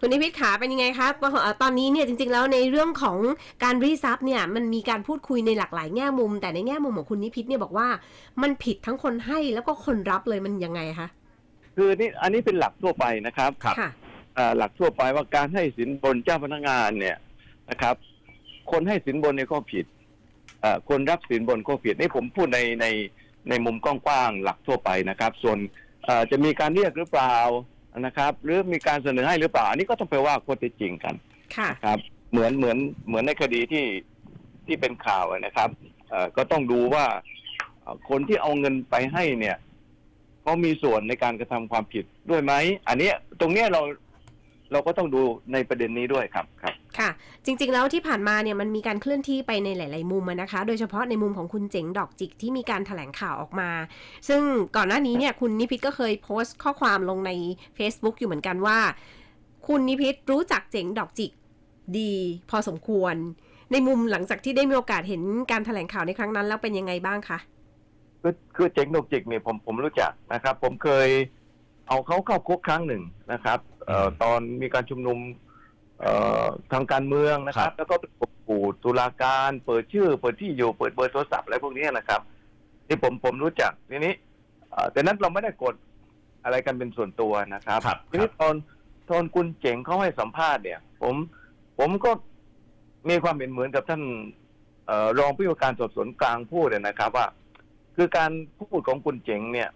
คุณนิพิษขาเป็นยังไงครับเอ่อตอนนี้เนี่ยจริงๆแล้วในเรื่องของการรีดทรัพย์เนี่ยมันมีการพูดคุยในหลากหลายแง่มุม แต่ในแง่มุมของคุณนิพิษเนี่ยบอกว่ามันผิดทั้งคนให้แล้วก็คนรับเลยมันยังไงคะคือนี่อันนี้เป็นหลักทั่วไปนะครับครับค่ะอ่าหลักทั่วไปว่าการให้สินบนเจ้าพนักงานเนี่ยนะครับ คนให้สินบนเนี่ยก็ผิดอ่าคนรับสินบนก็ผิดนี่ผมพูดในในในมุมกว้างๆหลักทั่วไปนะครับ ส่วนอ่าจะมีการเรียกหรือเปล่า นะครับ หรือมีการเสนอให้หรือเปล่า อันนี้ก็ต้องไปว่าข้อเท็จจริงกันค่ะครับ เหมือนเหมือนเหมือนในคดีที่ที่เป็นข่าวอะนะครับเอ่อก็ต้องดูว่าเอ่อคนที่เอาเงินไปให้เนี่ยเขามีส่วนในการกระทำความผิดด้วยไหมอันเนี้ยตรงเนี้ยเราเราก็ต้องดูในประเด็นนี้ด้วยครับครับ ค่ะ จริงๆแล้วที่ผ่านมาเนี่ยมันมีการเคลื่อนที่ไปในหลาย ๆ มุมอะนะคะ โดยเฉพาะในมุมของคุณเจ๋งดอกจิกที่มีการถแถลงข่าวออกมา ซึ่งก่อนหน้านี้เนี่ยคุณนิพิษก็เคยโพสต์ข้อความลงใน Facebook อยู่เหมือนกันว่า คุณนิพิษรู้จักเจ๋งดอกจิกดีพอสมควร ในมุมหลังจากที่ได้มีโอกาสเห็นการถแถลงข่าวในครั้งนั้นแล้วเป็นยังไงบ้างคะคือคือเจ๋งดกจิกเนี่ยผมผมรู้จักนะครับ ผมเคยเอาเขาเข้าคุกครั้งหนึ่งนะครับเอ่ออืมตอนมีการชุมนุมเอ่อ ทางการเมืองนะครับ แล้วก็ไปข่มขู่ตุลาการเปิดชื่อ เปิดที่อยู่เปิดเบอร์โทรศัพท์อะไรพวกนี้นะครับ ที่ผมผมรู้จักทีนี้เอ่อแต่นั้นเราไม่ได้กดอะไรกันเป็นส่วนตัวนะครับครับทีนี้ตอนตอนคุณเจ๋งเขาให้สัมภาษณ์เนี่ย ผมผมก็มีความเห็นเหมือนกับท่านเอ่อรองผู้ว่าการสอบสวนกลางพูดนะครับ ว่า คือการพูดของคุณเจ๋งเนี่ย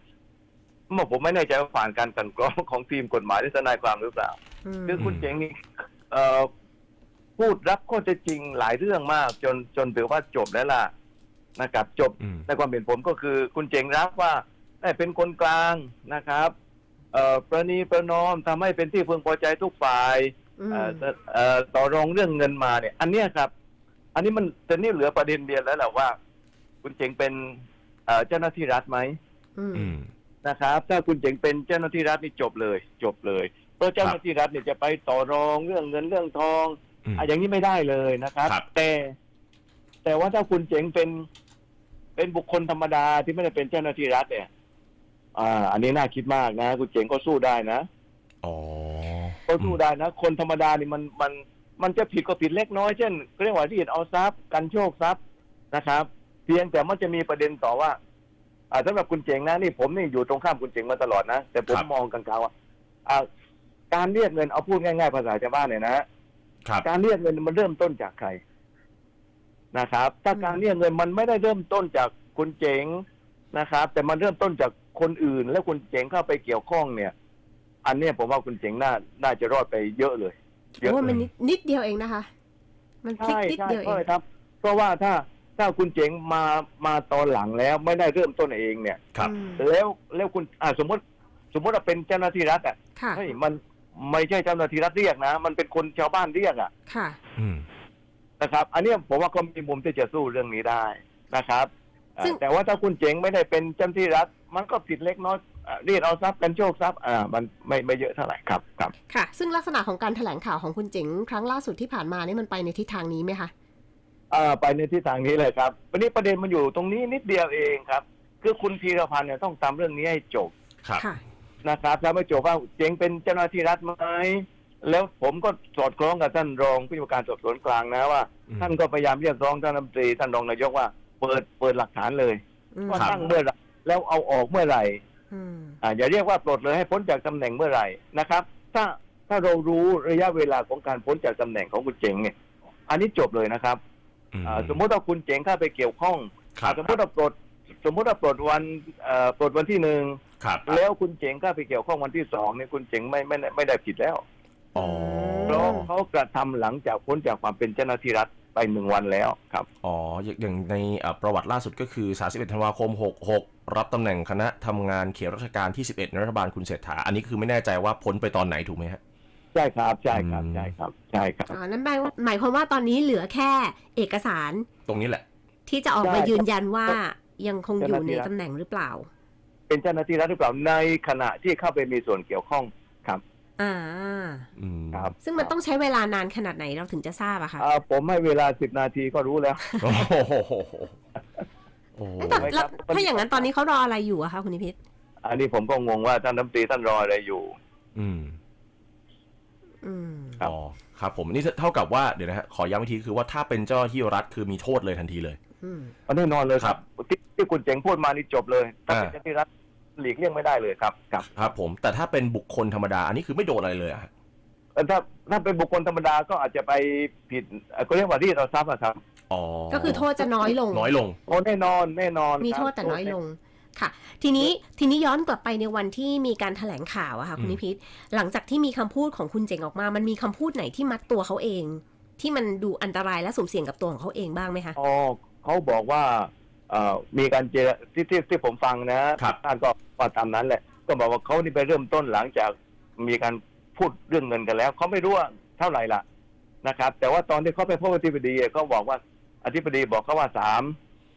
เมื่อผมไม่แน่ใจว่าผ่านการกลันกรองของทีมกฎหมายหรือทนายความหรือเปล่ามคือคุณเจ๋งนี่เอ่อ พูดรับข้อเท็จจริงหลายเรื่องมาก จนจนถือว่าจบแล้วล่ะนะครับจบอืมในความเห็นผมก็คือคุณเจ๋งรับว่าได้เป็นคนกลางนะครับเอ่อประนีประนอมทำให้เป็นที่พึงพอใจทุกฝ่ายอืมเอ่อเอ่อต่อรองเรื่องเงินมาเนี่ย อันเนี้ยครับ อันนี้มันแต่นี่เหลือประเด็นเดียวแล้วแหละว่า คุณเจ๋งเป็นเอ่อเจ้าหน้าที่รัฐไหมอืมอืมนะครับ ถ้าคุณเจ๋งเป็นเจ้าหน้าที่รัฐนี่จบเลย จบเลย เพราะเจ้าหน้าที่รัฐเนี่ยจะไปต่อรองเรื่องเงินเรื่องทองอืมอะอย่างนี้ไม่ได้เลยนะครับ ครับ แต่ แต่ว่าถ้าคุณเจ๋งเป็นเป็นบุคคลธรรมดาที่ไม่ได้เป็นเจ้าหน้าที่รัฐเนี่ย อ่า อันนี้น่าคิดมากนะคุณเจ๋งก็สู้ได้นะอ๋อ ก็สู้ได้นะคนธรรมดานี่มันมันมันจะผิดก็ผิดเล็กน้อยเช่นเรียกว่าที่เอาทรัพย์กันโชคทรัพย์นะครับ เพียงแต่มันจะมีประเด็นต่อว่า อ่าสำหรับคุณเจ๋งนะนี่ผมนี่อยู่ตรงข้ามคุณเจ๋งมาตลอดนะแต่ผมครับ มองกลางๆว่าอ่า การเรียกเงินเอาพูดง่ายๆภาษาชาวบ้านเนี่ยนะครับการเรียกเงินมันเริ่มต้นจากใครนะครับ ถ้าการเรียกเงินมันไม่ได้เริ่มต้นจากคุณเจ๋งนะครับ แต่มันเริ่มต้นจากคนอื่น แล้วคุณเจ๋งเข้าไปเกี่ยวข้องเนี่ย อันเนี้ยผมว่าคุณเจ๋งน่าน่าจะรอดไปเยอะเลยเยอะโอ้เลมันยนิดนิดเดียวเองนะคะ มันพลิกใช่นิดใช่เดียวเอใช่งครับ เพราะว่าถ้าถ้าคุณเจ๋งมามาตอนหลังแล้วไม่ได้เริ่มต้นเองเนี่ย ครับ อืมแล้วแล้วคุณอ่าสมมติ สมมติว่าเป็นเจ้าหน้าที่รัฐอะค่ะ เฮ้ยมัน ไม่ใช่เจ้าหน้าที่รัฐเรียกนะ มันเป็นคนชาวบ้านเรียกอะค่ะ อืม นะครับ อันเนี้ยผมว่าก็มีมุมที่จะสู้เรื่องนี้ได้นะครับเอ่อซึ่ง แต่ว่าถ้าคุณเจ๋งไม่ได้เป็นเจ้าหน้าที่รัฐ มันก็ผิดเล็กน้อยอะเรียกเอาทรัพย์กันโชคทรัพย์อ่ามันไม่ไม่เยอะเท่าไหร่ครับครับ ค่ะ ซึ่งลักษณะของการแถลงข่าวของคุณเจ๋งครั้งล่าสุดที่ผ่านมานี่มันไปในทิศทางนี้ไหมคะ อ่าไปในทิศทางนี้เลยครับวันนี้ประเด็นมันอยู่ตรงนี้นิดเดียวเองครับ คือคุณพีรพันธ์เนี่ยต้องทำเรื่องนี้ให้จบ ครับ ค่ะ นะครับถ้าไม่จบว่าเจ๋งเป็นเจ้าหน้าที่รัฐไหมแล้วผมก็สอดคล้องกับท่านรองผู้ว่าการสอบสวนกลางนะว่าอืมท่านก็พยายามเรียกร้องท่านรัฐมนตรีท่านรองนายกว่า เปิดเปิดหลักฐานเลยอืมว่าครับตั้งเมื่อไหร่แล้วเอาออกเมื่อไหร่อืมอ่าอย่าเรียกว่าปลดเลยให้พ้นจากตำแหน่งเมื่อไหร่นะครับ ถ้าถ้าเรารู้ระยะเวลาของการพ้นจากตำแหน่งของคุณเจ๋งเนี่ย อันนี้จบเลยนะครับอืมอ่าสมมติว่าคุณเจ๋งเข้าไปเกี่ยวข้องครับอ่าสมมติว่าปลด สมมติว่าปลดวันเอ่อปลดวันที่หนึ่งครับแล้วคุณเจ๋งเข้าไปเกี่ยวข้องวันที่สองเนี่ยคุณเจ๋งไม่ไม่ได้ไม่ได้ผิดแล้วอ๋อเพราะเขากระทำหลังจากพ้นจากความเป็นเจ้าหน้าที่รัฐไปหนึ่งวันแล้วครับ อ๋ออย่างอย่างในเอ่อประวัติล่าสุดก็คือ 31 ธันวาคม 66 รับตำแหน่งคณะทำงานเขตราชการที่ 11ในรัฐบาลคุณเศรษฐา อันนี้คือไม่แน่ใจว่าพ้นไปตอนไหนถูกไหมฮะ ใช่ครับใช่ครับอืม ใช่ครับใช่ครับอ่านั่นหมายหมายความว่าตอนนี้เหลือแค่เอกสารตรงนี้แหละ ที่จะออกมาใช่ยืนยันว่า ยังคงอยู่ในเจ้าหน้าที่รัฐตำแหน่งหรือเปล่า เป็นเจ้าหน้าที่รัฐหรือเปล่าในขณะที่เข้าไปมีส่วนเกี่ยวข้องครับ อ่าอืมครับ ซึ่งมันต้องใช้เวลานานขนาดไหนเราถึงจะทราบอะคะอ่าผมให้เวลาสิบนาทีก็รู้แล้วโอ้โหโอ้โหเอ้ยแต่ไม่แล้วครับถ้าอย่างนั้นตอนนี้เขารออะไรอยู่อะคะคุณนิพิษอันนี้ผมก็งงว่าท่านรัฐมนตรีท่านรออะไรอยู่ อืมอืมครับอ๋อครับผมนี่เท่ากับว่าเดี๋ยวนะฮะขอย้ำอีกทีคือว่าถ้าเป็นเจ้าหน้าที่รัฐคือมีโทษเลยทันทีเลย อืมอันแน่นอนเลยครับที่ที่คุณเจ๋งพูดมานี่จบเลยถ้าเป็นอ่าเจ้าหน้าที่รัฐหลีกเลี่ยงไม่ได้เลยครับ ครับ ครับผม แต่ถ้าเป็นบุคคลธรรมดา อันนี้คือไม่โดนอะไรเลยอะฮะเอ่อถ้าถ้าเป็นบุคคลธรรมดาก็อาจจะไปผิดเอ่อก็เรียกว่ารีดเอาทรัพย์อะครับอ๋อก็คือโทษจะน้อยลง น้อยลง โอ้แน่นอนแน่นอนมีครับโทษแต่น้อยลงค่ะ ทีนี้ทีนี้ย้อนกลับไปในวันที่มีการแถลงข่าวอะค่ะคุณอืมนิพิษหลังจากที่มีคำพูดของคุณเจ๋งออกมา มันมีคำพูดไหนที่มัดตัวเขาเอง ที่มันดูอันตรายและสุ่มเสี่ยงกับตัวของเขาเองบ้างไหมคะ อ๋อ เขาบอกว่าเอ่อมีการเจรที่ที่ที่ผมฟังนะครับท่านก็ว่าตามนั้นแหละ ก็บอกว่าเขานี่ไปเริ่มต้นหลังจากมีการพูดเรื่องเงินกันแล้วเขาไม่รู้ว่าเท่าไหร่ละนะครับ แต่ว่าตอนที่เขาไปพบอธิบดีเขาบอกว่าอธิบดีบอกเขาว่าสาม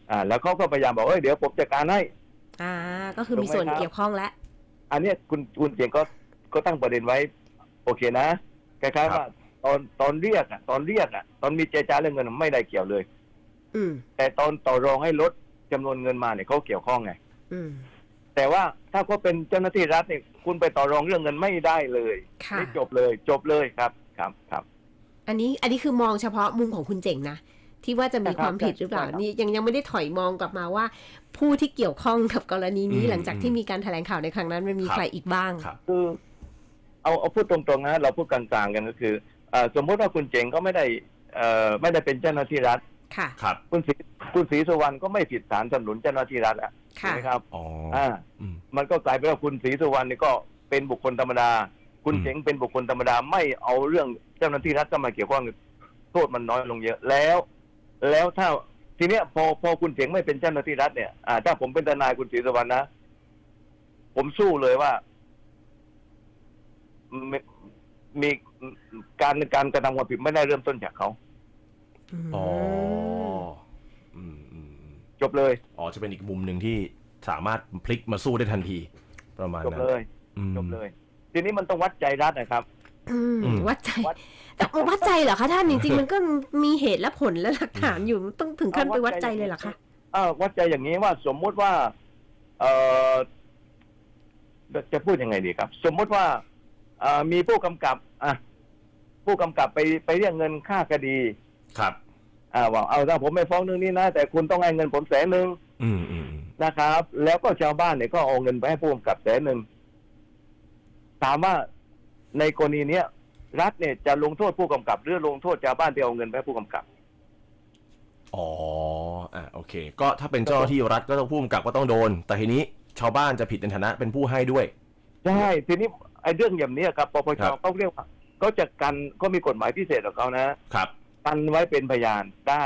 อ่า แล้วเขาก็พยายามบอกเอ้ยเดี๋ยวผมจัดการให้ อ่า ก็คือมีส่วนเกี่ยวข้องและอันเนี้ยคุณคุณเจงก็ก็ตั้งประเด็นไว้ โอเคนะคล้ายๆว่าตอนตอนเรียกอะ ตอนเรียกอะ ตอนมีเจรจาเรื่องเงินไม่ได้เกี่ยวเลย อืม แต่ตอนต่อรองให้ลดจำนวนเงินมาเนี่ยเขาเกี่ยวข้องไง อืม แต่ว่าถ้าเขาเป็นเจ้าหน้าที่รัฐเนี่ยคุณไปต่อรองเรื่องเงินไม่ได้เลยค่ะนี่จบเลย จบเลยครับครับครับ อันนี้อันนี้คือมองเฉพาะมุมของคุณเจ๋งนะ ที่ว่าจะมีใช่ครับความผิดหรือเปล่า ใช่ครับ นี่ยังยังไม่ได้ถอยมองกลับมาว่า ผู้ที่เกี่ยวข้องกับกรณีนี้อืมหลังจากที่มีการแถลงข่าวในครั้งนั้นมันมีครับ ใครอีกบ้าง ครับ คือเอาเอาพูดตรงๆนะเราพูดกลางๆกันก็คือเอ่อสมมติว่าคุณเจงก็ไม่ได้เอ่อไม่ได้เป็นเจ้าหน้าที่รัฐ ค่ะ ครับ คุณศรีคุณศรีสุวรรณก็ไม่ผิดสารสนับสนุนเจ้าหน้าที่รัฐอะถูกค่ะ ไหมครับอ๋ออ่าอืม มันก็กลายเป็นว่าคุณศรีสุวรรณนี่ก็เป็นบุคคลธรรมดา คุณอืม เจ๋งเป็นบุคคลธรรมดาไม่เอาเรื่องเจ้าหน้าที่รัฐเข้ามาเกี่ยวข้องโทษมันน้อยลงเยอะแล้ว แล้วถ้าทีเนี้ยพอพอคุณเจ๋งไม่เป็นเจ้าหน้าที่รัฐเนี่ยอ่าถ้าผมเป็นทนายคุณศรีสุวรรณนะผมสู้เลยว่า มีมีการการกระทำความผิดไม่ได้เริ่มต้นจากเขา อ๋ออืมอืมอืม จบเลยอ๋อจะเป็นอีกมุมหนึ่งที่สามารถพลิกมาสู้ได้ทันที ประมาณจบนั้นเลยอืม จบเลย ทีนี้มันต้องวัดใจรัฐนะครับ อืมอืม วัดใจวัด แต่วัดใจเหรอคะท่านจริงๆมันก็มีเหตุและผลและหลักฐานอยู่ต้องถึงขั้นไปวัดใจเลยเหรอคะเออวัดใจอย่างนี้ว่าสมมุติว่า เออจะพูดยังไงดีครับ สมมุติว่าเอ่อมีผู้กำกับ อะ ผู้กำกับไปไปเรียกเงินค่าคดี ครับ อ่าว่าเอาถ้าผมไม่ฟ้องเรื่องนี้นะ แต่คุณต้องให้เงินผมแสนหนึ่งอืมอืมอืมนะครับ แล้วก็ชาวบ้านเนี่ยก็เอาเงินไปให้ผู้กำกับแสนหนึ่งถามว่าในกรณีเนี้ยรัฐเนี่ยจะลงโทษผู้กำกับหรือลงโทษชาวบ้านที่เอาเงินไปให้ผู้กำกับ อ๋ออะโอเค ก็ถ้าเป็นเจ้าหน้าที่รัฐก็ต้องผู้กำกับก็ต้องโดน แต่ทีนี้ชาวบ้านจะผิดในฐานะเป็นผู้ให้ด้วย ใช่ทีนี้ไอ้เรื่องอย่างเนี้ยครับปปชครับ เขาเรียกว่าเขาจะกันก็มีกฎหมายพิเศษของเขานะครับ กันไว้เป็นพยานได้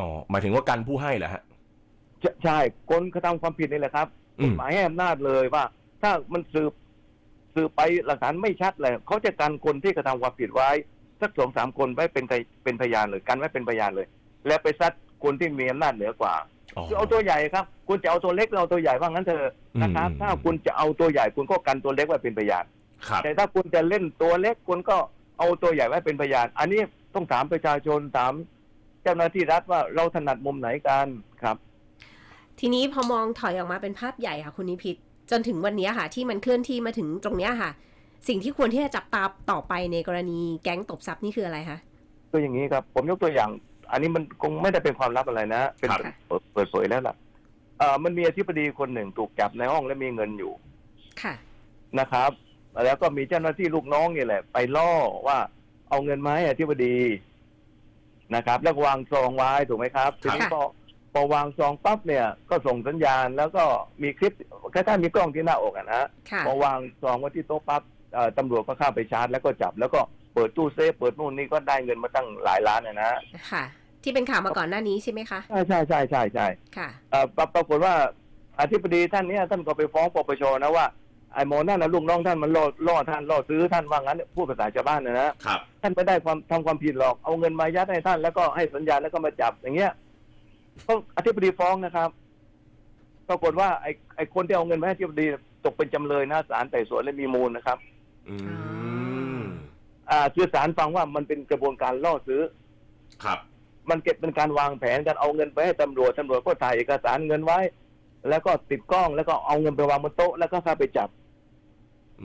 อ๋อหมายถึงว่ากันผู้ให้เหรอฮะใช่ใช่คนกระทำความผิดนี่แหละครับอืกมฎหมายให้อำนาจเลยว่า ถ้ามันสืบสืบไปหลักฐานไม่ชัดเลยเขาจะกันคนที่กระทำความผิดไว้สักสองสามคนไว้เป็นพยเป็นพยานเลยกันไว้เป็นพยานเลย แล้วไปซัดคนที่มีอำนาจเหนือกว่าอ๋อคือเอาตัวใหญ่ครับ คุณจะเอาตัวเล็กหรือเอาตัวใหญ่ว่างั้นเถอะนะครับอืมถ้าคุณจะเอาตัวใหญ่คุณก็กันตัวเล็กไว้เป็นพยานครับแต่ถ้าคุณจะเล่นตัวเล็กคุณก็ เอาตัวใหญ่ไว้เป็นพยาน อันนี้ต้องถามประชาชนถามเจ้าหน้าที่รัฐว่าเราถนัดมุมไหนกันครับ ทีนี้พอมองถอยออกมาเป็นภาพใหญ่ค่ะคุณนิพิษจนถึงวันนี้ค่ะ ที่มันเคลื่อนที่มาถึงตรงเนี้ยค่ะ สิ่งที่ควรที่จะจับตาต่อไปในกรณีแก๊งตบทรัพย์นี่คืออะไรคะก็อย่างนี้ครับ ผมยกตัวอย่าง อันนี้มันคงไม่ได้เป็นความลับอะไรนะ เป็นครับเปิดเปิดเผยแล้วล่ะเอ่อมันมีอธิบดีคนหนึ่งถูกจับในห้องและมีเงินอยู่ ค่ะนะครับ แล้วก็มีเจ้าหน้าที่ลูกน้องนี่แหละ ไปล่อว่าเอาเงินมาให้อธิบดีนะครับ แล้วก็วางซองไว้ถูกไหมครับทีนี้ค่ะพอพอวางซองปั๊บเนี่ย ก็ส่งสัญญาณ แล้วก็มีคลิปแค่ถ้ามีกล้องที่หน้าอกอะนะค่ะพอวางซองไว้ที่โต๊ะปั๊บเอ่อตำรวจก็เข้าไปชาร์จแล้วก็จับ แล้วก็เปิดตู้เซฟเปิดนู่นนี่ก็ได้เงินมาตั้งหลายล้านนะนะค่ะ ที่เป็นข่าวมาก่อนหน้านี้ใช่ไหมคะใช่ใช่ใช่ใช่ใช่ค่ะเอ่อปรปรากฏว่าอธิบดีท่านเนี้ยท่านก็ไปฟ้องปปชนะว่า ไอ้หมอนั่นนะลูกน้องท่านมันล่อล่อท่านล่อซื้อท่านว่างั้นพูดภาษาชาวบ้านนะนะครับ ท่านไม่ได้ความทำความผิดหรอกเอาเงินมายัดให้ท่านแล้วก็ให้สัญญาณแล้วก็มาจับอย่างเงี้ยก็อธิบดีฟ้องนะครับปรากฏว่าไอ้ไอ้คนที่เอาเงินมาให้อธิบดีตกเป็นจำเลยนะศาลไต่สวนและมีมูลนะครับ อืม อ่าคือศาลฟังว่ามันเป็นกระบวนการล่อซื้อ ครับ มันเก็บเป็นการวางแผนกันเอาเงินไปให้ตำรวจตำรวจก็ถ่ายเอกสารเงินไว้ แล้วก็ติดกล้องแล้วก็เอาเงินไปวางบนโต๊ะแล้วก็เข้าไปจับอืม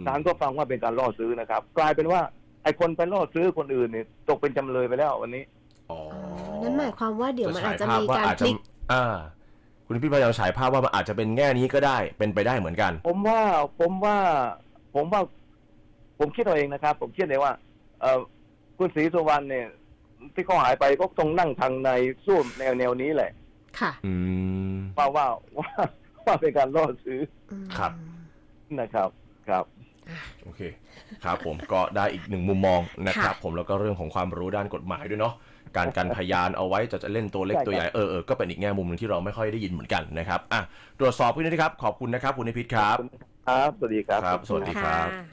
ศาลก็ฟังว่าเป็นการล่อซื้อนะครับ กลายเป็นว่าไอ้คนไปล่อซื้อคนอื่นเนี่ยตกเป็นจำเลยไปแล้ววันนี้ อ๋ออ๋อนั่นหมายความว่าเดี๋ยวมันอาจจะฉยมีภพว่การอจพลิกอ่า คุณพี่พยายามฉายภาพว่ามันอาจจะเป็นแง่นี้ก็ได้เป็นไปได้เหมือนกัน ผมว่าผมว่าผมว่า ผมคิดเอาเองนะครับ ผมคิดเลยว่า เออคุณศรีสุวรรณเนี่ย ที่เขาหายไปก็ต้องนั่งทางในสู้แนวแนวนี้แหละ ค่ะ อืมว่าว่าว่าว่าเป็นการล่อซื้ออืมครับนะครับ ครับ โอเคครับผมก็ได้อีกหนึ่งมุมมองนะครับค่ะผมแล้วก็เรื่องของความรู้ด้านกฎหมายด้วยเนาะการกันพยานเอาไว้จะจะเล่นตัวเล็กใช่ครับตัวใหญ่เออเออก็เป็นอีกแง่มุมหนึ่งที่เราไม่ค่อยได้ยินเหมือนกันนะครับอะตรวจสอบพี่นิดครับขอบคุณนะครับคุณนิพิษครับ ครับ สวัสดีครับครับ สวัสดีครับค่ะ